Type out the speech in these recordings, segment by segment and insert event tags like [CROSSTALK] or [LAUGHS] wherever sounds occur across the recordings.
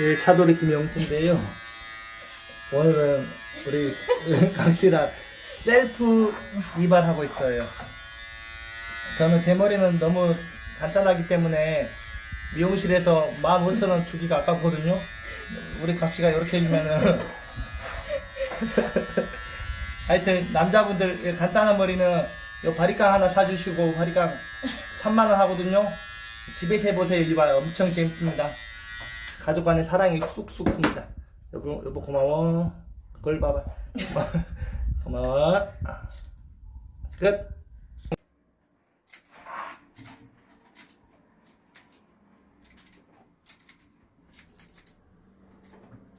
예, 차돌이 김영수인데요. 오늘은 우리 [LAUGHS] 강씨랑 셀프 이발하고 있어요. 저는 제 머리는 너무 간단하기 때문에 미용실에서 15,000원 주기가 아깝거든요. 우리 각씨가 이렇게 해주면은 [LAUGHS] 하여튼 남자분들 간단한 머리는 요 바리깡 하나 사주시고 바리깡 3만원 하거든요. 집에서 해보세요. 이발 엄청 재밌습니다. 가족 간의 사랑이 쑥쑥 큽니다. 여보, 여보 고마워. 그걸 봐봐. [LAUGHS] 고마워. 끝.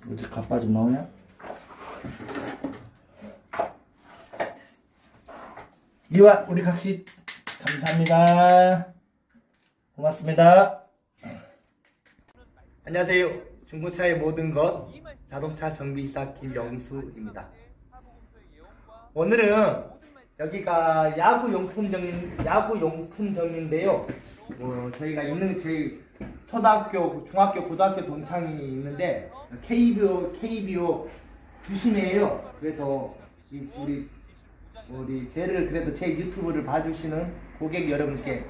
어디 가빠 좀 나오냐? 이와 우리 각시 감사합니다. 고맙습니다. 안녕하세요. 중고차의 모든 것 자동차 정비사 김영수입니다. 오늘은 여기가 야구 용품점 야구 용품점인데요. 어, 저희가 있는 저희 초등학교, 중학교, 고등학교 동창이 있는데 KBO KBO 주심이에요. 그래서 이 우리 우리 쟤를 그래도 제 유튜브를 봐주시는 고객 여러분께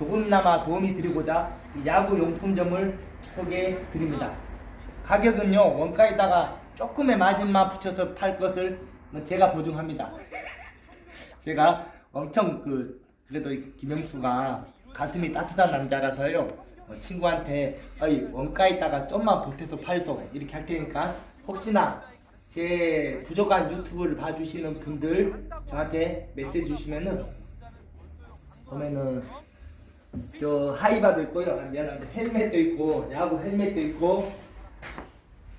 조금이나마 도움이 드리고자 이 야구 용품점을 소개해 드립니다. 가격은요 원가에다가 조금의 마진만 붙여서 팔 것을 제가 보증합니다. 제가 엄청 그 그래도 이 김영수가 가슴이 따뜻한 남자라서요 어, 친구한테 어이 원가에다가 좀만 보태서 팔소 이렇게 할 테니까 혹시나 제 부족한 유튜브를 봐주시는 분들 저한테 메시지 주시면은 보면은 저 하이바도 있고요 아, 미안한데 헬멧도 있고 야구 헬멧도 있고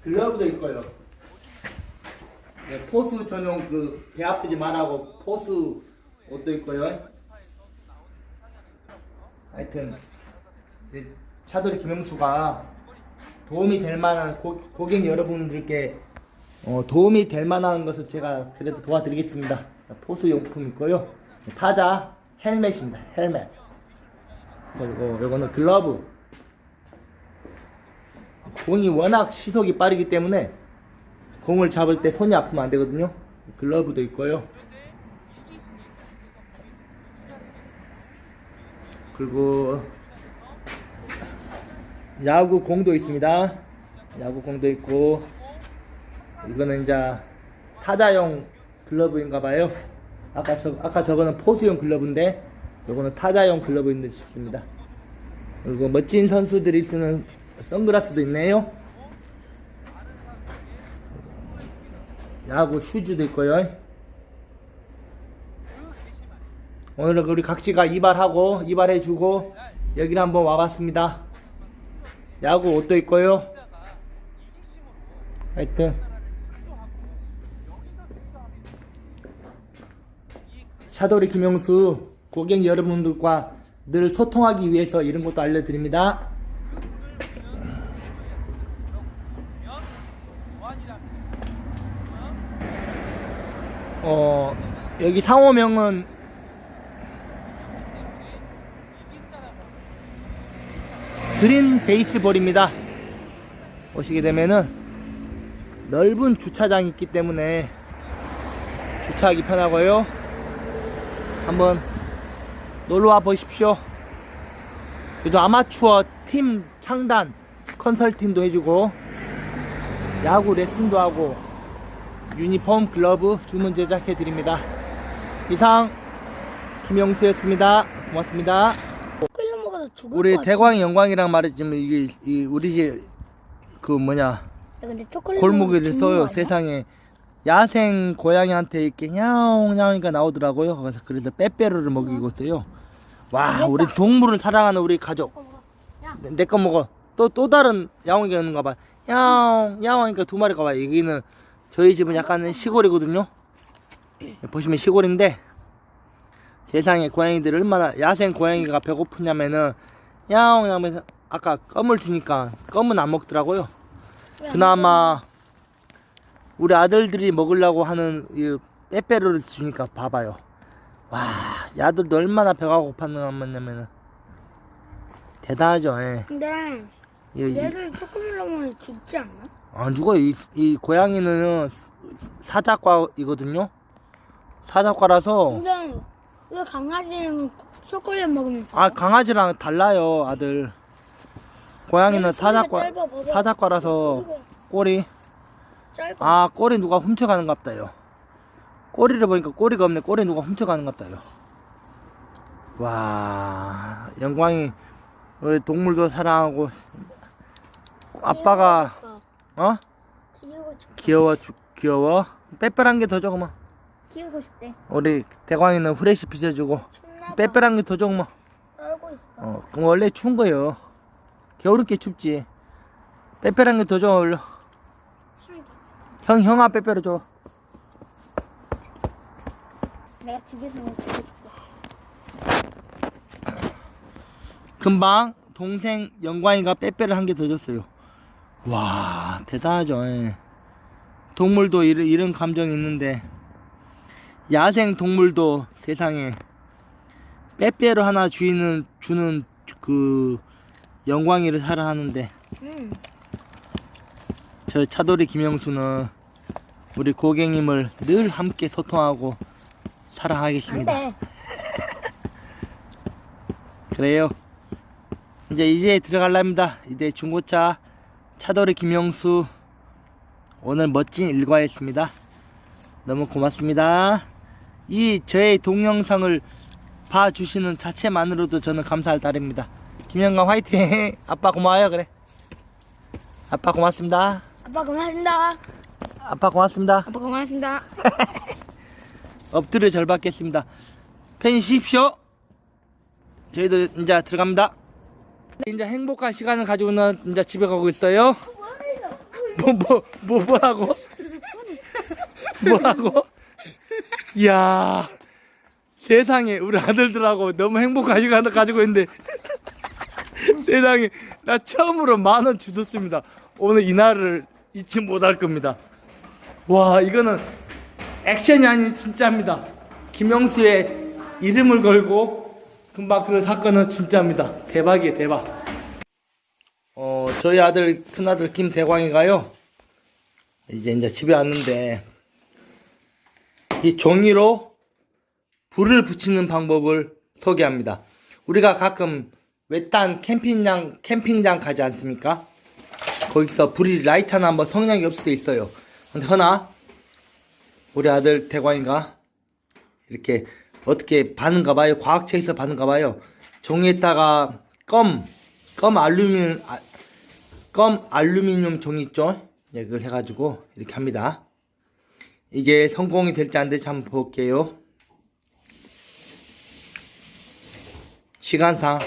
글러브도 있고요 네, 포수 전용 그 배 아프지 말라고 포수 옷도 있고요 하여튼 이 차돌이 김영수가 도움이 될 만한 고, 고객 여러분들께 어, 도움이 될 만한 것을 제가 그래도 도와드리겠습니다. 포수 용품 있고요. 타자 헬멧입니다. 헬멧. 그리고 이거는 글러브. 공이 워낙 시속이 빠르기 때문에 공을 잡을 때 손이 아프면 안 되거든요. 글러브도 있고요. 그리고 야구 공도 있습니다. 야구 공도 있고 이거는 이제 타자용 글러브인가 봐요. 아까 저 아까 저거는 포수용 글러브인데 요거는 타자용 글러브인 듯 싶습니다. 그리고 멋진 선수들이 쓰는 선글라스도 있네요. 야구 슈즈도 있고요. 오늘은 우리 각지가 이발하고 이발해주고 여기를 한번 와봤습니다. 야구 옷도 있고요. 하여튼 차돌이 김영수 고객 여러분들과 늘 소통하기 위해서 이런 것도 알려드립니다. 어 여기 상호명은 그린 베이스볼입니다. 오시게 되면은 넓은 주차장이 있기 때문에 주차하기 편하고요. 한번 놀러와 보십시오. 그래도 아마추어 팀 창단 컨설팅도 해주고 야구 레슨도 하고 유니폼 글러브 주문 제작해 드립니다. 이상 김영수였습니다. 고맙습니다. 우리. 대광이 영광이랑 말했지만 이게 이 우리 집 그 뭐냐 야, 근데 초콜릿 골목에 먹어서 죽는 써요? 세상에 야생 고양이한테 이렇게 야옹 야옹이가 나오더라고요 그래서 그래서 빼빼로를 먹이고 있어요 와 우리 동물을 사랑하는 우리 가족. 내 거 먹어. 또 또 다른 야옹이가 있는가 봐. 야옹 야옹이니까 두 마리가 봐 여기는 저희 집은 약간 시골이거든요. 보시면 시골인데 세상에 고양이들 얼마나 야생 고양이가 배고프냐면은 야옹 야옹 아까 껌을 주니까 껌은 안 먹더라고요. 그나마 우리 아들들이 먹으려고 하는 이 빼빼로를 주니까 봐봐요. 와, 야들도 얼마나 배가 고팠냐면은 대단하죠. 예. 근데 이, 이, 얘들 초콜릿 먹으면 죽지 않나? 안 죽어. 이, 이 고양이는 사자과이거든요. 사자과라서 근데 왜 강아지는 초콜릿 먹으면 죽어? 아 강아지랑 달라요, 아들. 고양이는 사자과 짧아. 사자과라서 꼬리. 짧아. 아 꼬리 누가 훔쳐가는 갑다요. 꼬리를 보니까 꼬리가 없네. 꼬리 누가 훔쳐가는 갑다요. 와 영광이 우리 동물도 사랑하고 아빠가 어 키우고 싶 귀여워 죽 귀여워 빼빼란 게더 적으면 키우고 싶대. 우리 대광이는 후레쉬 춥나 봐. 빼빼란 게더 적으면 떨고 있어. 어 그럼 원래 추운 거예요. 겨울은 게 춥지. 빼빼란 게더 적어 올려. 형 형아 빼빼로 줘. 내가 집에서. 금방 동생 영광이가 빼빼를 한 개 더 줬어요. 와 대단하죠. 예. 동물도 이런, 이런 감정이 있는데 야생 동물도 세상에 빼빼로 하나 주인은 주는 그 영광이를 사라 하는데 응. 저 차돌이 김영수는 우리 고객님을 늘 함께 소통하고 사랑하겠습니다. 안 돼. [LAUGHS] 그래요. 이제 이제 들어갈랍니다. 이제 중고차 차돌이 김영수 오늘 멋진 일과였습니다. 너무 고맙습니다. 이 저의 동영상을 봐주시는 자체만으로도 저는 감사할 따름입니다. 김영광 화이팅! [LAUGHS] 아빠 고마워요 그래. 아빠 고맙습니다. 아빠 고맙습니다. 아빠 고맙습니다. 아빠 고맙습니다. [LAUGHS] 엎드려 절 받겠습니다. 팬이십시오. 저희도 이제 들어갑니다. 이제 행복한 시간을 가지고는 이제 집에 가고 있어요. 뭐, 뭐, 뭐, 뭐라고? 뭐라고? 이야, 세상에, 우리 아들들하고 너무 행복한 시간을 가지고 있는데, 세상에, 나 처음으로 만 원 주셨습니다. 오늘 이날을 잊지 못할 겁니다. 와, 이거는 액션이 아닌 진짜입니다. 김영수의 이름을 걸고 금방 그 사건은 진짜입니다. 대박이에요, 대박. 어, 저희 아들 큰 아들 김대광이가요. 이제 이제 집에 왔는데 이 종이로 불을 붙이는 방법을 소개합니다. 우리가 가끔 외딴 캠핑장 캠핑장 가지 않습니까? 거기서 불이 라이터나 한번 성냥이 없을 때 있어요. 근데 허나 우리 아들 대광이가 이렇게 어떻게 바는가 봐요. 과학처에서 바는가 봐요. 종이에다가 껌, 껌 알루미늄, 아, 껌 알루미늄 종이 있죠? 네, 그걸 해가지고 이렇게 합니다. 이게 성공이 될지 안 될지 한번 볼게요. 시간상.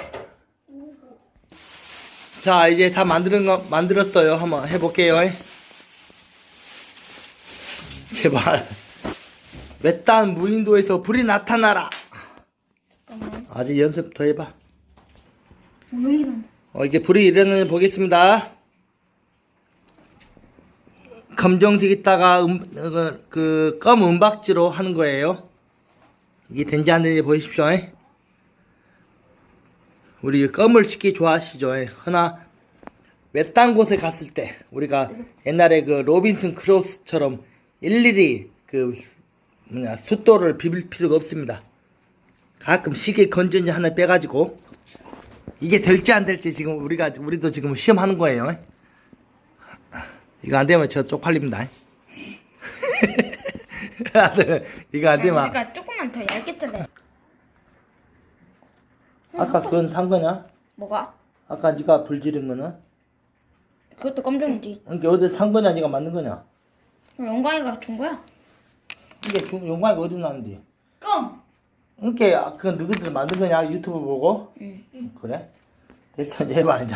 자, 이제 다 만드는 거, 만들었어요. 한번 해볼게요. 제발. 외딴 무인도에서 불이 나타나라. 잠깐만. 아직 연습 더 해봐. 어, 이게 불이 일어나는 보겠습니다. 검정색 있다가 음, 어, 그 껌 은박지로 하는 거예요. 이게 된지 안 된지 보십시오. 우리 껌을 씹기 좋아하시죠. 허나 외딴 곳에 갔을 때 우리가 옛날에 그 로빈슨 크로스처럼 일일이 그 뭐냐 숫도를 비빌 필요가 없습니다. 가끔 시계 건전지 하나 빼가지고 이게 될지 안 될지 지금 우리가 우리도 지금 시험하는 거예요. 이거 안 되면 저 쪽팔립니다. [LAUGHS] 아들 이거 안 되면 그러니까 조금만 더 얇게 잘라. 아까 그건 산 거냐? 뭐가? 아까 네가 불 지른 거는? 그것도 검정이지. 이게 어디 산 거냐? 네가 만든 거냐? 영광이가 준 거야. 이게 중 용광이가 어디 나는데? 껌. 이게 그 누구들 만든 거냐? 유튜브 보고? 응. 그래? 됐어 이제 해봐 이제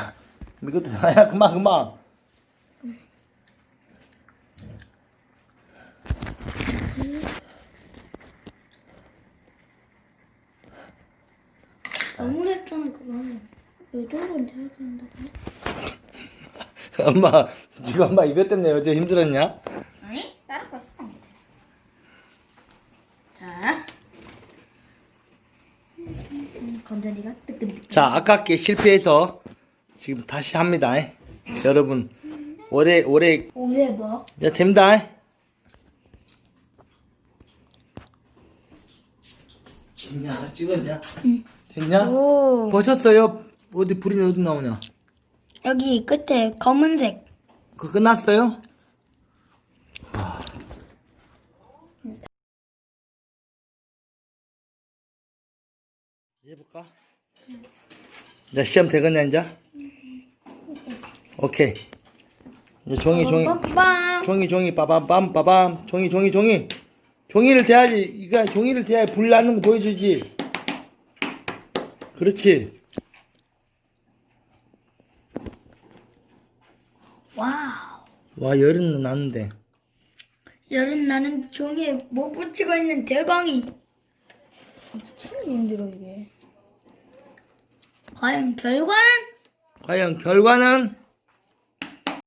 이것도 야 그만 그만 너무 얇잖아 그거. 이 정도는 돼야 된다고. 엄마 지금 엄마 이것 때문에 어제 힘들었냐? 아니 다른 거 있어. 자. 건전지가 뜨끈뜨끈. 자 아깝게 실패해서 지금 다시 합니다 여러분 오래 오래 오늘 뭐? 야 됩니다. 됐냐 찍었냐? 됐냐? 오. 버셨어요? 어디 불이 어디 나오냐? 여기 끝에 검은색. 그 끝났어요? 해볼까? 야 시험 되겠냐 이제? 오케이. 이제 종이 종이 빵빵. 종이 종이 빠밤빰 빠밤 종이 종이 종이 종이를 대야지 이거 종이를 대야 불 나는 거 보여주지. 그렇지. 와우. 와 열은 나는데. 열은 나는 종이에 못 붙이고 있는 대광이. 진짜 힘들어 이게. 과연 결과는? 과연 결과는